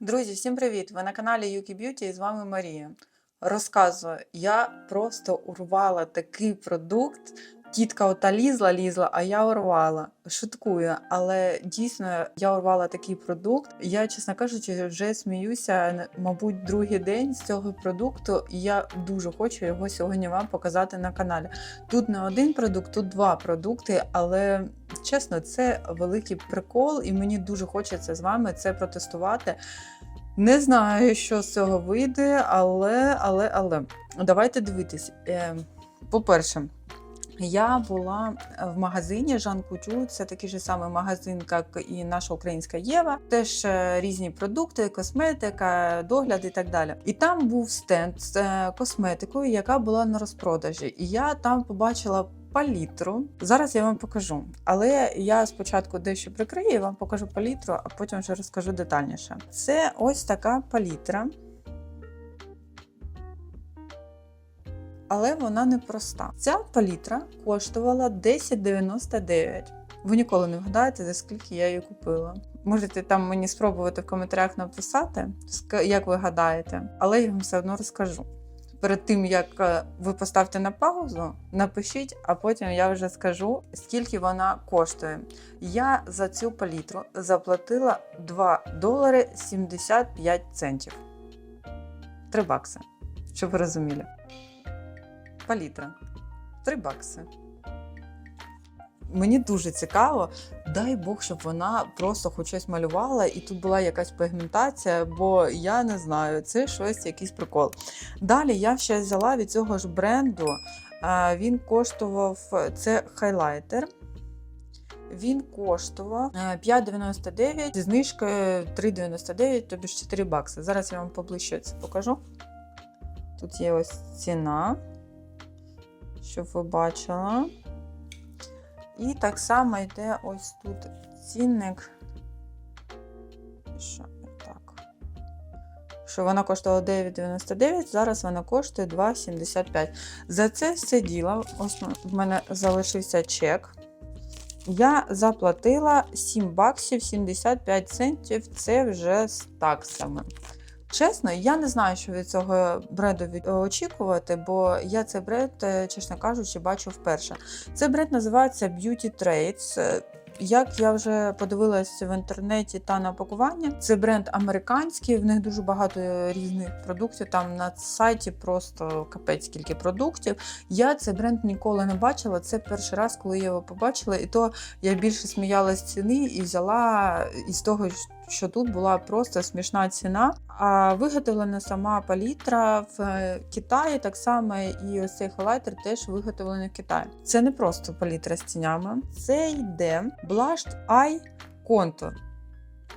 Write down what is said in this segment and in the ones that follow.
Друзі, всім привіт! Ви на каналі Юкі Beauty і з вами Марія. Розказую, я просто урвала такий продукт. Тітка ота лізла, лізла, а я урвала. Шуткую, але дійсно я урвала такий продукт. Я, чесно кажучи, вже сміюся, мабуть, другий день з цього продукту, і я дуже хочу його сьогодні вам показати на каналі. Тут не один продукт, тут два продукти, але чесно, це великий прикол, і мені дуже хочеться з вами це протестувати. Не знаю, що з цього вийде, але, але, але давайте дивитись. Е, По-перше, я була в магазині Жан Кутю, це такий же самий магазин, як і наша українська Єва. Теж е, різні продукти, косметика, догляд і так далі. І там був стенд з е, косметикою, яка була на розпродажі. І я там побачила палітру. Зараз я вам покажу. Але я спочатку дещо прикрию вам покажу палітру, а потім вже розкажу детальніше. Це ось така палітра. Але вона не проста. Ця палітра коштувала 10,99. Ви ніколи не вгадаєте, за скільки я її купила. Можете там мені спробувати в коментарях написати, як ви гадаєте, але я вам все одно розкажу. Перед тим як е, ви поставте на паузу, напишіть, а потім я вже скажу, скільки вона коштує. Я за цю палітру заплатила 2 долари 75 центів. 3 бакси, щоб ви розуміли. Палітра. 3 бакси. Мені дуже цікаво, дай Бог, щоб вона просто хоч щось малювала, і тут була якась пігментація, бо я не знаю, це щось, якийсь прикол. Далі я ще взяла від цього ж бренду. Він коштував це хайлайтер. Він коштував е, 5,99 зі знижкою 3,99, тобі ж 4 бакси. Зараз я вам поближче це покажу. Тут є ось ціна, щоб ви бачили. І так само йде ось тут цінник. Що так. Що вона коштувала 9,99, зараз вона коштує 2,75. За це все діло, ось в мене залишився чек. Я заплатила 7 баксів 75 центів. Це вже з таксами. Чесно, я не знаю, що від цього бренду від- очікувати, бо я цей бренд, е, чесно кажучи, бачу вперше. Цей бренд називається Beauty Trades. Е, Як я вже подивилась в інтернеті та на пакування, це бренд американський, в них дуже багато різних продуктів. Там на сайті просто капець скільки продуктів. Я цей бренд ніколи не бачила. Це перший раз, коли я його побачила, і то я більше сміялась ціни і взяла із того, що тут була просто смішна ціна. А виготовлена сама палітра в е, Китаї, так само і ось цей хайлайтер теж виготовлений в Китаї. Це не просто палітра з тінями, це йде Blushed Eye Contour.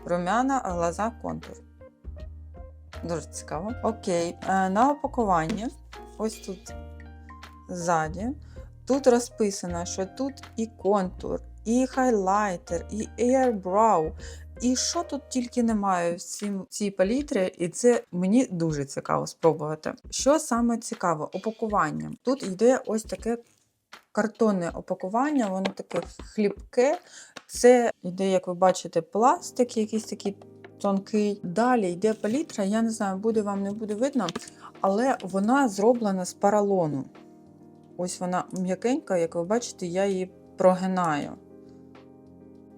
Румяна глаза контур. Дуже цікаво. Окей, е, на опакуванні, ось тут ззаді, тут розписано, що тут і контур, і хайлайтер, і airbrow, і що тут тільки немає в цім- цій палітрі, і це мені дуже цікаво спробувати. Що саме цікаво? Опакування. Тут йде ось таке картонне опакування, воно таке хлібке. Це йде, як ви бачите, пластик, якийсь такий тонкий. Далі йде палітра, я не знаю, буде вам не буде видно, але вона зроблена з паралону. Ось вона м'якенька, як ви бачите, я її прогинаю.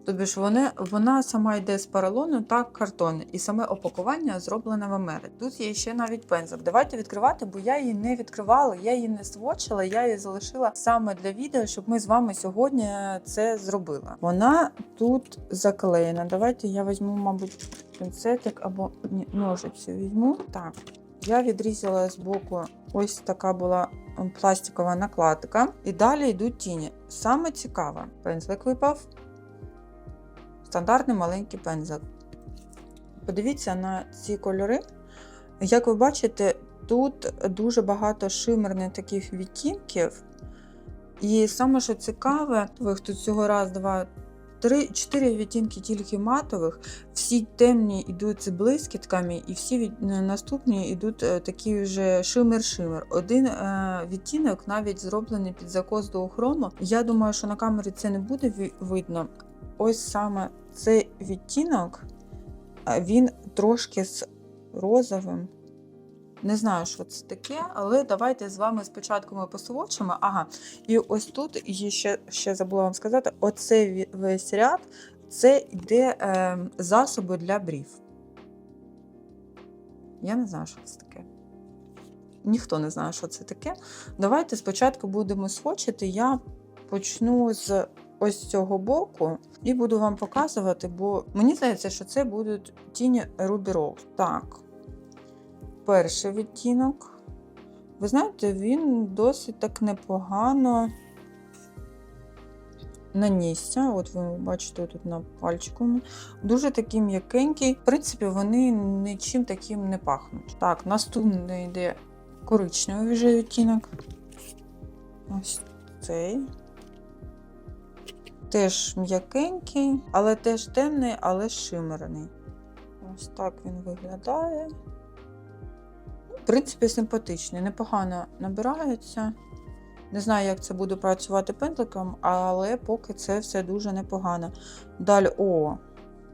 Тобі ж вони, вона сама йде з поролону та картону, і саме опакування зроблене в Америці. Тут є ще навіть пензлик. Давайте відкривати, бо я її не відкривала, я її не свочила, я її залишила саме для відео, щоб ми з вами сьогодні це зробили. Вона тут заклеєна. Давайте я візьму, мабуть, пінцетик або ножиці візьму. Так, я відрізала з боку ось така була пластикова накладка. І далі йдуть тіні. Саме цікаве, пензлик випав стандартний маленький пензлик. Подивіться на ці кольори. Як ви бачите, тут дуже багато шимерних таких відтінків. І саме що цікаве, тут всього раз, два, три, чотири відтінки тільки матових, всі темні йдуть з блискітками, і всі від, наступні йдуть е, такі вже шимер-шимер. Один е, відтінок навіть зроблений під закос до охорону. Я думаю, що на камері це не буде видно. Ось саме цей відтінок він трошки з розовим. Не знаю, що це таке, але давайте з вами спочатку ми посвочимо. Ага, і ось тут і ще, ще забула вам сказати: оцей весь ряд це йде е, засоби для брів. Я не знаю, що це таке. Ніхто не знає, що це таке. Давайте спочатку будемо свочити. Я почну з ось цього боку і буду вам показувати, бо мені здається, що це будуть тіні Ruby Rose. Так, перший відтінок. Ви знаєте, він досить так непогано нанісся. От ви бачите тут на пальчику. Дуже такий м'якенький. В принципі, вони нічим таким не пахнуть. Так, наступний йде коричневий вже відтінок. Ось цей. Теж м'якенький, але теж темний, але шимерний. Ось так він виглядає. В принципі, симпатичний, непогано набирається. Не знаю, як це буде працювати пензликом, але поки це все дуже непогано. Далі, о,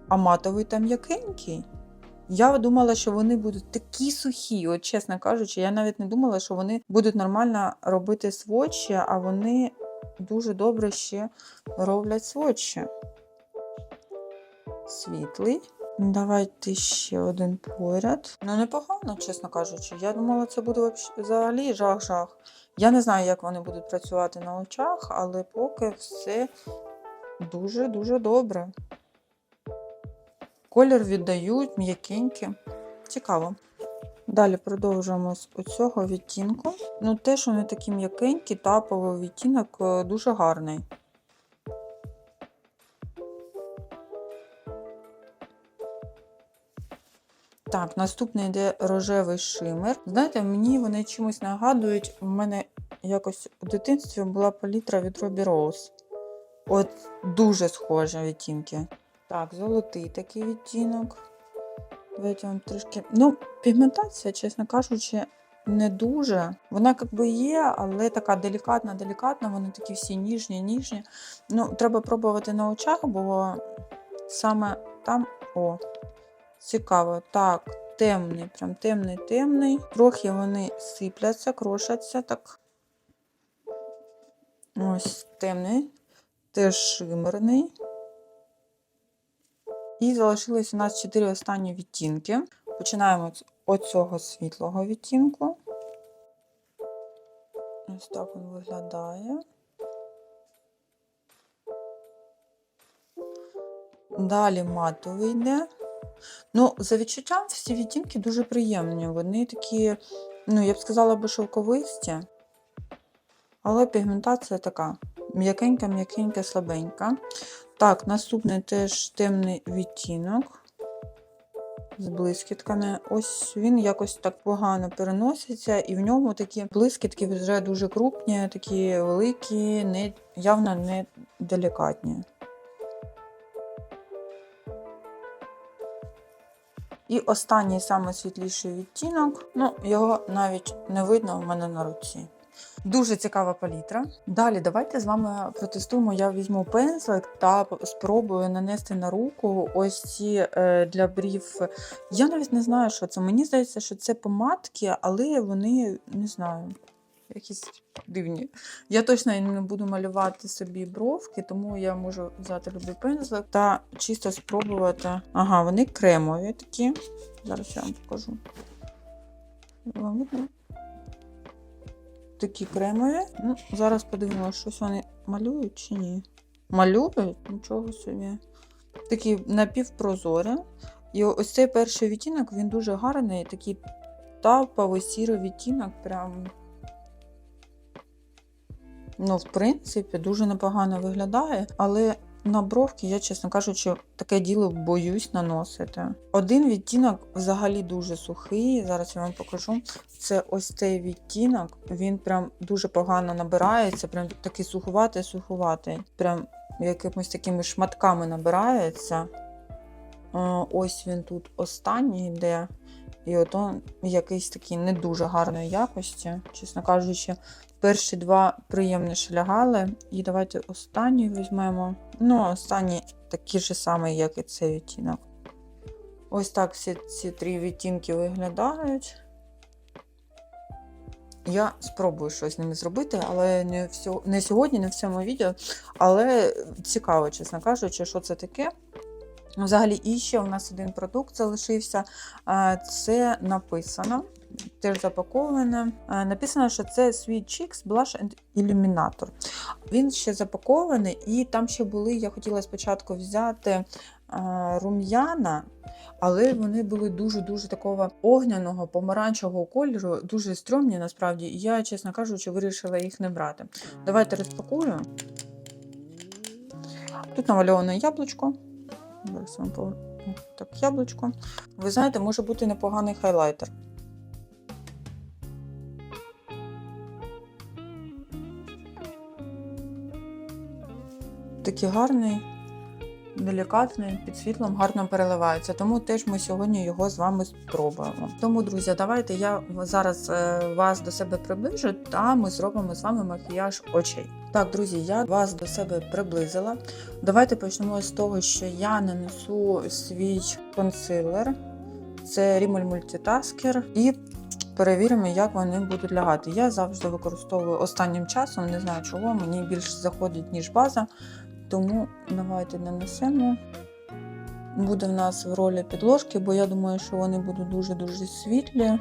а матовий там м'якенький. Я думала, що вони будуть такі сухі. От чесно кажучи, я навіть не думала, що вони будуть нормально робити сводчі, а вони дуже добре ще роблять сводчі. Світлий. Давайте ще один поряд. Ну, непогано, чесно кажучи. Я думала, це буде взагалі жах-жах. Я не знаю, як вони будуть працювати на очах, але поки все дуже-дуже добре. Колір віддають м'якенький. Цікаво. Далі продовжуємо з оцього відтінку. Ну, теж вони такі м'якенькі, таповий відтінок е, дуже гарний. Так, наступний йде рожевий шимер. Знаєте, мені вони чимось нагадують. У мене якось у дитинстві була палітра від Ruby Rose. От дуже схожі відтінки. Так, золотий такий відтінок. Давайте трішки. Ну, пігментація, чесно кажучи, не дуже. Вона як би є, але така делікатна, делікатна. Вони такі всі ніжні, ніжні. Ну, треба пробувати на очах, бо саме там. О, цікаво. Так, темний, прям темний, темний. Трохи вони сипляться, крошаться так. Ось темний, теж шимерний. І залишилось у нас 4 останні відтінки. Починаємо з оцього світлого відтінку. Ось так він виглядає. Далі матовий йде. Ну, за відчуттям, всі відтінки дуже приємні. Вони такі, ну, я б сказала би, шовковисті. Але пігментація така м'якенька, м'якенька, слабенька. Так, наступний теж темний відтінок з блискітками. Ось він якось так погано переноситься, і в ньому такі блискітки вже дуже крупні, такі великі, не, явно не делікатні. І останній саме світліший відтінок, ну, його навіть не видно в мене на руці. Дуже цікава палітра. Далі давайте з вами протестуємо. Я візьму пензлик та спробую нанести на руку ось ці е, для брів. Я навіть не знаю, що це. Мені здається, що це помадки, але вони не знаю. Якісь дивні. Я точно не буду малювати собі бровки, тому я можу взяти любий пензлик та чисто спробувати. Ага, вони кремові такі. Зараз я вам покажу. Вам видно? Такі кремові. Ну, зараз подивимося, щось вони малюють чи ні. Малюють? Нічого собі. Такі напівпрозорі. І ось цей перший відтінок, він дуже гарний, такий таповий сірий відтінок. Прям. Ну, в принципі, дуже непогано виглядає, але на бровки я, чесно кажучи, таке діло боюсь наносити. Один відтінок взагалі дуже сухий. Зараз я вам покажу. Це ось цей відтінок. Він прям дуже погано набирається, прям такий сухуватий, сухуватий. Прям якимось такими шматками набирається. Е, Ось він тут останній йде. І ото якийсь такий не дуже гарної якості. Чесно кажучи, перші два приємніше лягали. І давайте останній візьмемо. Ну, останній такий же самий, як і цей відтінок. Ось так всі ці три відтінки виглядають. Я спробую щось з ними зробити, але не, всьо- не сьогодні, не в цьому відео. Але цікаво, чесно кажучи, що це таке. Взагалі, і ще у нас один продукт залишився. Це написано, теж запаковане. Написано, що це Sweet Cheeks Blush and Illuminator. Він ще запакований, і там ще були, я хотіла спочатку взяти рум'яна, але вони були дуже-дуже такого огняного, помаранчевого кольору, дуже стрьомні насправді. І я, чесно кажучи, вирішила їх не брати. Давайте розпакую. Тут намальоване яблучко. Так, яблучко. Ви знаєте, може бути непоганий хайлайтер. Такий гарний, делікатний, під світлом гарно переливається. Тому теж ми сьогодні його з вами спробуємо. Тому, друзі, давайте я зараз е, вас до себе приближу, та ми зробимо з вами макіяж очей. Так, друзі, я вас до себе приблизила. Давайте почнемо з того, що я нанесу свій консилер. Це Rimmel Multitasker. І перевіримо, як вони будуть лягати. Я завжди використовую останнім часом, не знаю чого, мені більше заходить, ніж база. Тому давайте нанесемо. Буде в нас в ролі підложки, бо я думаю, що вони будуть дуже-дуже світлі.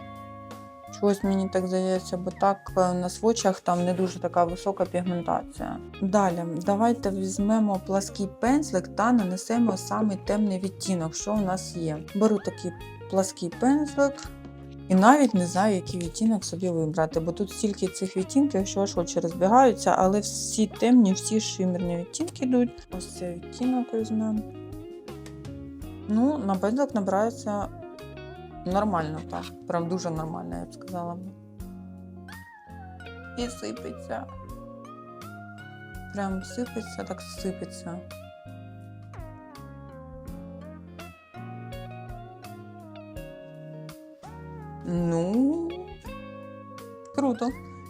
Чогось мені так здається, бо так е, на свочах там не дуже така висока пігментація. Далі, давайте візьмемо плаский пензлик та нанесемо саме темний відтінок, що у нас є. Беру такий плаский пензлик. І навіть не знаю, який відтінок собі вибрати, бо тут стільки цих відтінків, що аж очі розбігаються, але всі темні, всі шимерні відтінки йдуть. Ось цей відтінок візьмемо. Ну, на пензлик набирається нормально, так. Прям дуже нормально, я б сказала. І сипеться. Прям сипеться, так сипеться. Ну, круто.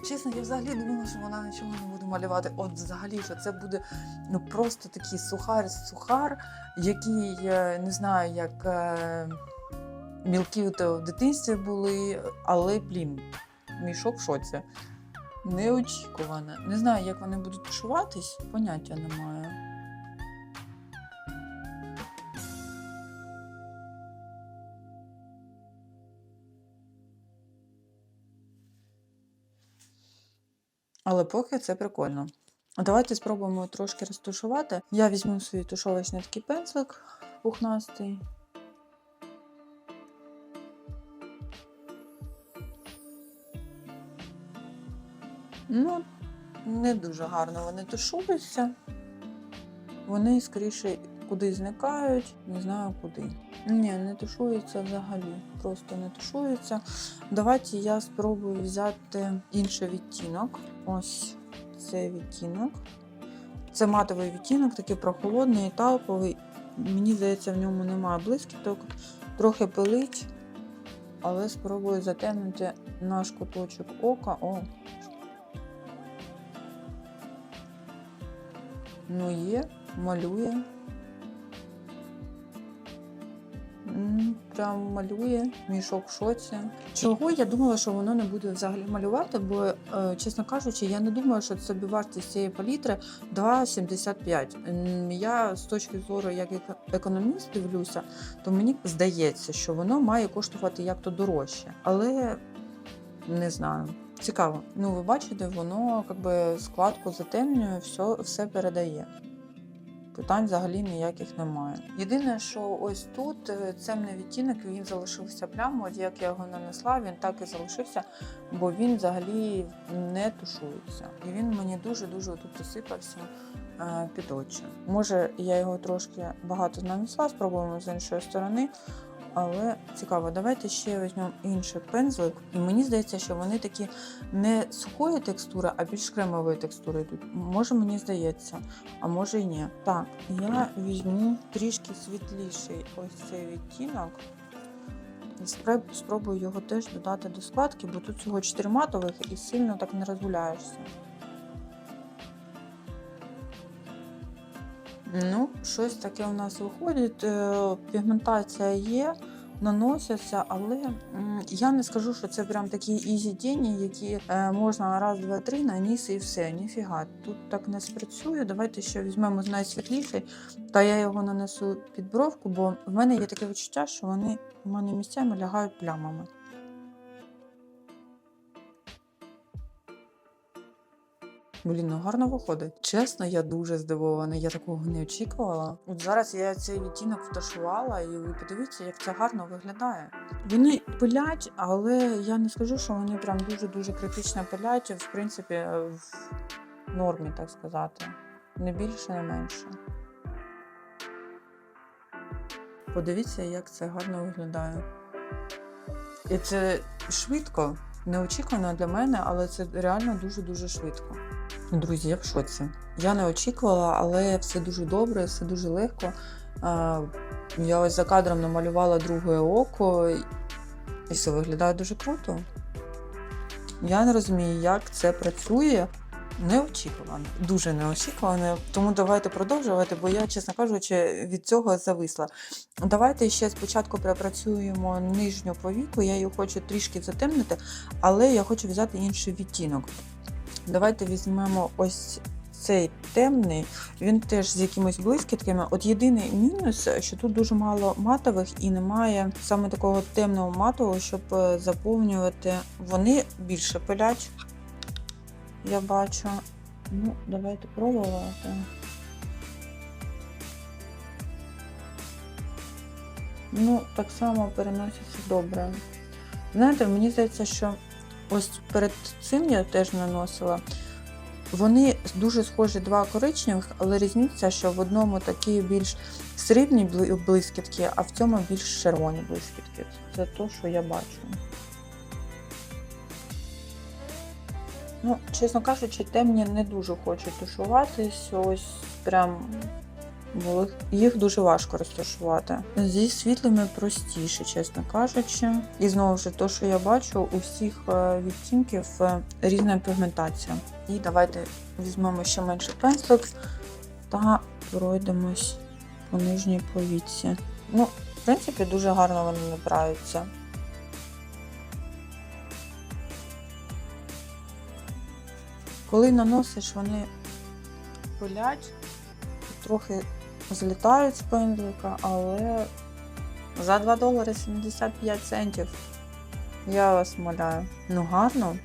Чесно, я взагалі думала, що вона нічого не буде малювати. От взагалі, що це буде ну просто такий сухар-сухар, який е, не знаю, як е, мілкі в дитинстві були, але блін, мішок в шоці. Неочікувано. Не знаю, як вони будуть тушуватись, поняття не Але поки це прикольно. Давайте спробуємо трошки розтушувати. Я візьму свій тушовочний такий пензлик пухнастий. Ну, не дуже гарно вони тушуються. Вони скоріше куди зникають, не знаю куди. Ні, не тушується взагалі. Просто не тушується. Давайте я спробую взяти інший відтінок. Ось цей відтінок. Це матовий відтінок, такий прохолодний, талповий. Мені здається, в ньому немає блискіток. Трохи пилить, але спробую затемнити наш куточок ока. О. Ну є, малює. Прям малює, мішок в шоці. Чого я думала, що воно не буде взагалі малювати, бо, е, чесно кажучи, я не думаю, що собі вартість цієї палітри 2,75. Я з точки зору як еко- економіст дивлюся, то мені здається, що воно має коштувати як то дорожче. Але не знаю. Цікаво. Ну, ви бачите, воно якби складку затемнює, все, все передає. Питань взагалі ніяких немає. Єдине, що ось тут цемний темний відтінок, він залишився прямо, от як я його нанесла, він так і залишився, бо він взагалі не тушується. І він мені дуже-дуже тут осипався е, під очі. Може, я його трошки багато нанесла, спробуємо з іншої сторони. Але цікаво, давайте ще візьмемо інший пензлик. І мені здається, що вони такі не сухої текстури, а більш кремової текстури йдуть. Може, мені здається, а може і ні. Так, я візьму трішки світліший ось цей відтінок. І спробую його теж додати до складки, бо тут всього 4 матових і сильно так не розгуляєшся. Ну, щось таке у нас виходить. е, Пігментація є, наносяться, але я не скажу, що це прям такі ізі тіні, які е, можна раз, два, три наніс і все. Ніфіга. Тут так не спрацює. Давайте ще візьмемо з найсвітліший, та я його нанесу під бровку, бо в мене є таке відчуття, що вони в мене місцями лягають плямами. Блін, ну гарно виходить. Чесно, я дуже здивована. Я такого не очікувала. От зараз я цей відтінок вташувала, і ви подивіться, як це гарно виглядає. Вони пилять, але я не скажу, що вони прям дуже-дуже критично пилять. В принципі, в нормі, так сказати. Не більше, не менше. Подивіться, як це гарно виглядає. І це швидко, неочікувано для мене, але це реально дуже-дуже швидко. Друзі, я в шоці. Я не очікувала, але все дуже добре, все дуже легко. Я ось за кадром намалювала друге око, і все виглядає дуже круто. Я не розумію, як це працює. Неочікувано, дуже неочікувано. Тому давайте продовжувати, бо я, чесно кажучи, від цього зависла. Давайте ще спочатку пропрацюємо нижню повіку. Я її хочу трішки затемнити, але я хочу взяти інший відтінок. Давайте візьмемо ось цей темний, він теж з якимись блискітками. От єдиний мінус, що тут дуже мало матових і немає саме такого темного матового, щоб е, заповнювати. Вони більше пилять, я бачу. Ну, давайте пробувати. Ну, так само переноситься добре. Знаєте, мені здається, що ось перед цим я теж наносила. Вони дуже схожі два коричневих, але різниця, що в одному такі більш срібні блискітки, а в цьому більш червоні блискітки. Це те, що я бачу. Ну, чесно кажучи, темні не дуже хочуть тушуватись. Ось прям бо їх дуже важко розташувати. Зі світлими простіше, чесно кажучи. І знову ж те, що я бачу, у всіх е, відтінків е, різна пігментація. І давайте візьмемо ще менший пензлик та пройдемось по нижній повітці. Ну, в принципі, дуже гарно вони набираються. Коли наносиш, вони пилять, трохи злітають з пензлика, але за 2 долари 75 центів. Я вас моляю. Ну гарно.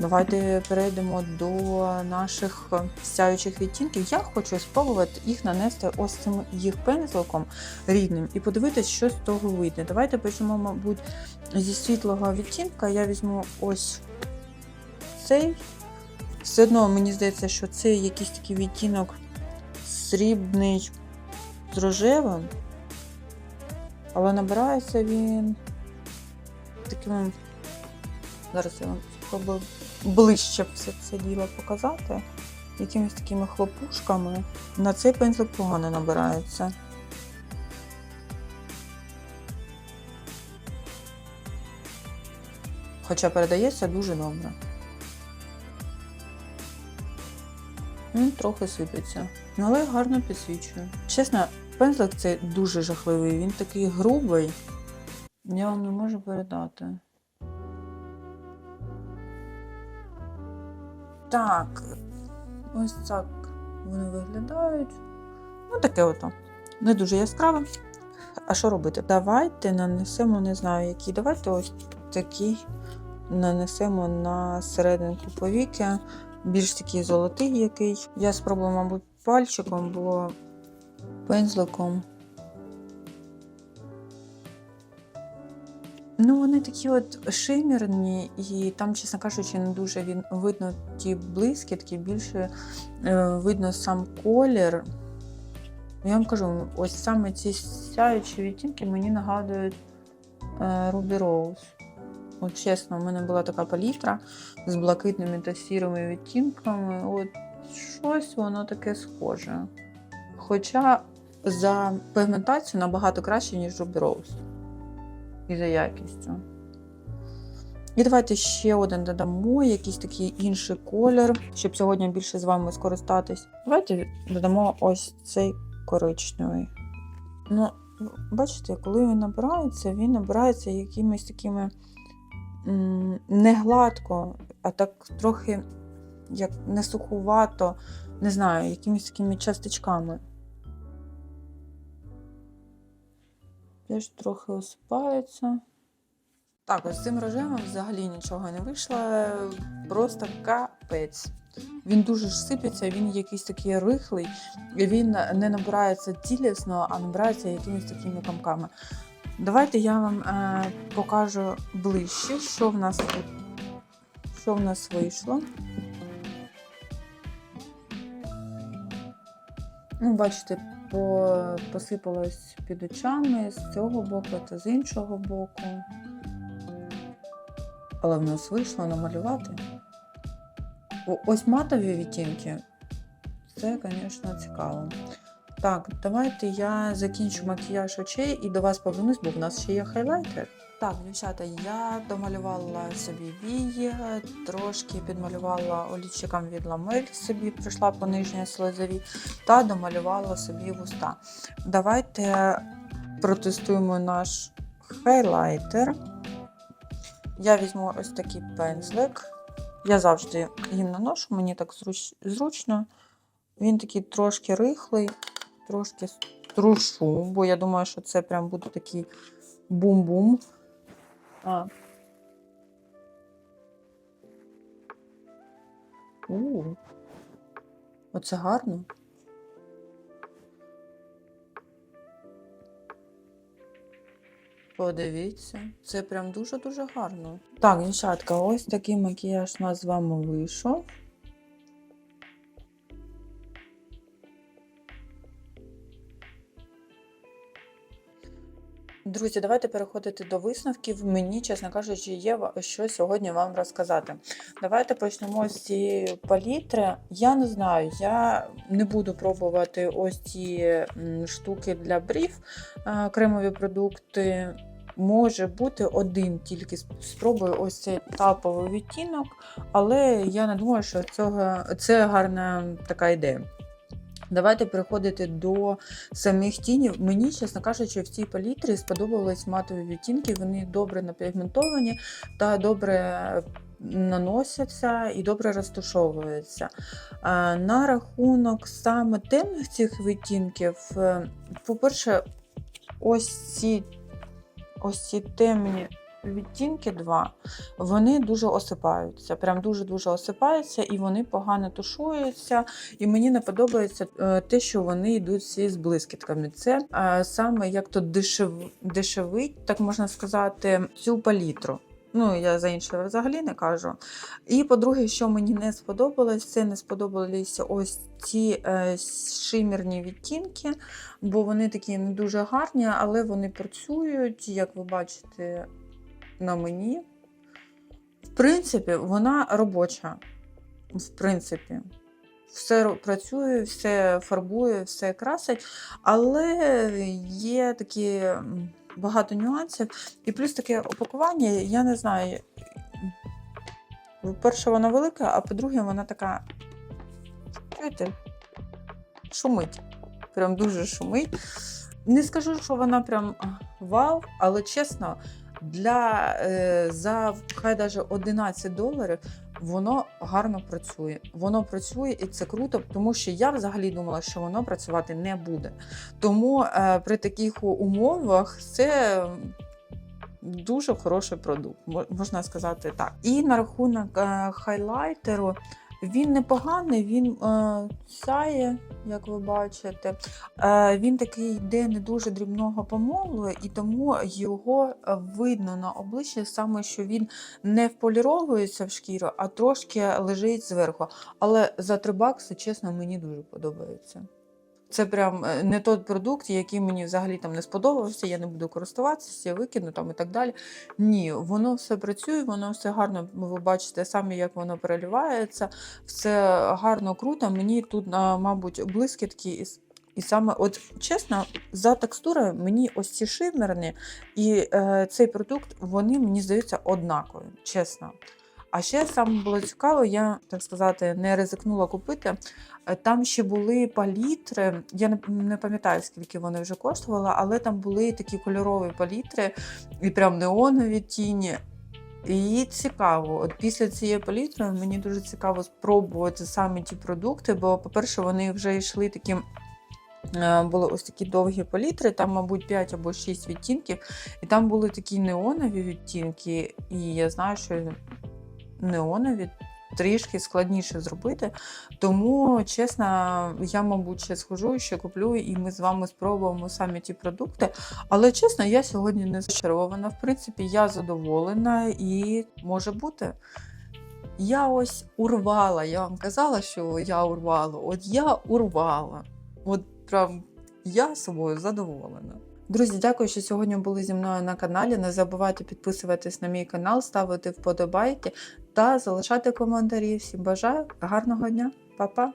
Давайте перейдемо до наших сяючих відтінків. Я хочу спробувати їх нанести ось цим їх пензликом рідним і подивитися, що з того вийде. Давайте почнемо, мабуть, зі світлого відтінка. Я візьму ось цей. Все одно мені здається, що це якийсь такий відтінок срібний з рожевим, але набирається він таким. Зараз я вам спробую ближче все це діло показати. Якимись такими хлопушками. На цей пензлик погано набирається. Хоча передається дуже добре. Він трохи сипеться, але гарно підсвічує. Чесно, пензлик цей дуже жахливий, він такий грубий. Я вам не можу передати. Так, ось так вони виглядають. Ну, таке ото. Не дуже яскраве. А що робити? Давайте нанесемо, не знаю який. Давайте ось такий нанесемо на серединку повіки більш такий золотий який. Я спробую, мабуть, пальчиком, бо пензликом. Ну, вони такі от шимірні, і там, чесно кажучи, не дуже він видно ті блискітки, більше е, видно сам колір. Я вам кажу, ось саме ці сяючі відтінки мені нагадують е, Ruby Rose. От чесно, у мене була така палітра з блакитними та сірими відтінками. От щось воно таке схоже. Хоча за пігментацію набагато краще, ніж Ruby Rose. І за якістю. І давайте ще один додамо, якийсь такий інший колір, щоб сьогодні більше з вами скористатись. Давайте додамо ось цей коричневий. Ну, бачите, коли він набирається, він набирається якимись такими не гладко, а так трохи як не сухувато, не знаю, якимись такими частичками. Теж трохи осипається. Так, ось з цим рожевим взагалі нічого не вийшло. Просто капець. Він дуже ж сипеться, він якийсь такий рихлий, він не набирається цілісно, а набирається якимись такими комками. Давайте я вам е, покажу ближче, що в нас що в нас вийшло. Ну, бачите, по, посипалось під очами з цього боку та з іншого боку. Але в нас вийшло намалювати. Ось матові відтінки. Це, звісно, цікаво. Так, давайте я закінчу макіяж очей і до вас повернусь, бо в нас ще є хайлайтер. Так, дівчата, я домалювала собі вії, трошки підмалювала олівчиком від ламель, собі прийшла по нижній слезовій та домалювала собі вуста. Давайте протестуємо наш хайлайтер. Я візьму ось такий пензлик. Я завжди їм наношу, мені так зруч- зручно. Він такий трошки рихлий, трошки струшу, бо я думаю, що це прям буде такий бум-бум. А. У. Оце гарно. Подивіться, це прям дуже-дуже гарно. Так, дівчатка, ось такий макіяж у нас з вами вийшов. Друзі, давайте переходити до висновків. Мені, чесно кажучи, є що сьогодні вам розказати. Давайте почнемо з цієї палітри. Я не знаю, я не буду пробувати ось ці штуки для брів, е, кремові продукти. Може бути один тільки сп- спробую ось цей таповий відтінок, але я не думаю, що цього, це гарна така ідея. Давайте переходити до самих тінів. Мені, чесно кажучи, в цій палітрі сподобались матові відтінки. Вони добре напігментовані та добре наносяться і добре розташовуються. На рахунок саме темних цих відтінків, е, по-перше, ось ці, ось ці темні відтінки два, вони дуже осипаються. Прям дуже-дуже осипаються, і вони погано тушуються. І мені не подобається е, те, що вони йдуть всі з блискітками. Це е, саме як то дешев... дешевить, так можна сказати, цю палітру. Ну, я за інше взагалі не кажу. І по-друге, що мені не сподобалось, це не сподобалися ось ці е, шимірні відтінки, бо вони такі не дуже гарні, але вони працюють, як ви бачите, на мені. В принципі, вона робоча. В принципі, все працює, все фарбує, все красить, але є такі багато нюансів. І плюс таке опакування, я не знаю. По-перше, вона велика, а по-друге, вона така. Знаєте, шумить. Прям дуже шумить. Не скажу, що вона прям вау, але чесно, для е, за хай даже 11 доларів воно гарно працює. Воно працює і це круто, тому що я взагалі думала, що воно працювати не буде. Тому е, при таких умовах це дуже хороший продукт, мо- можна сказати так. І на рахунок е, хайлайтеру. Він непоганий, він е, сяє, як ви бачите. Е, він такий йде не дуже дрібного помолу, і тому його видно на обличчі саме, що він не вполіровується в шкіру, а трошки лежить зверху. Але за 3 бакси, чесно, мені дуже подобається. Це прям е, не той продукт, який мені взагалі там не сподобався, я не буду користуватися, я викину там і так далі. Ні, воно все працює, воно все гарно, ви бачите самі, як воно переливається, все гарно, круто. Мені тут, мабуть, блискітки і, і саме, от чесно, за текстурою мені ось ці шимерні і е, цей продукт, вони мені здаються однакові, чесно. А ще саме було цікаво, я так сказати не ризикнула купити. Е, Там ще були палітри. Я не, пам'ятаю, скільки вони вже коштували, але там були такі кольорові палітри і прям неонові тіні. І цікаво, от після цієї палітри мені дуже цікаво спробувати саме ті продукти, бо, по-перше, вони вже йшли таким. е, Були ось такі довгі палітри, там, мабуть, 5 або 6 відтінків, і там були такі неонові відтінки, і я знаю, що неонові трішки складніше зробити. Тому, чесно, я, мабуть, ще схожу, ще куплю, і ми з вами спробуємо самі ті продукти. Але чесно, я сьогодні не зачарована. В принципі, я задоволена і може бути. Я ось урвала. Я вам казала, що я урвала. От я урвала. От прям я собою задоволена. Друзі, дякую, що сьогодні були зі мною на каналі. Не забувайте підписуватись на мій канал, ставити вподобайки та залишати коментарі. Всім бажаю гарного дня, Па-па!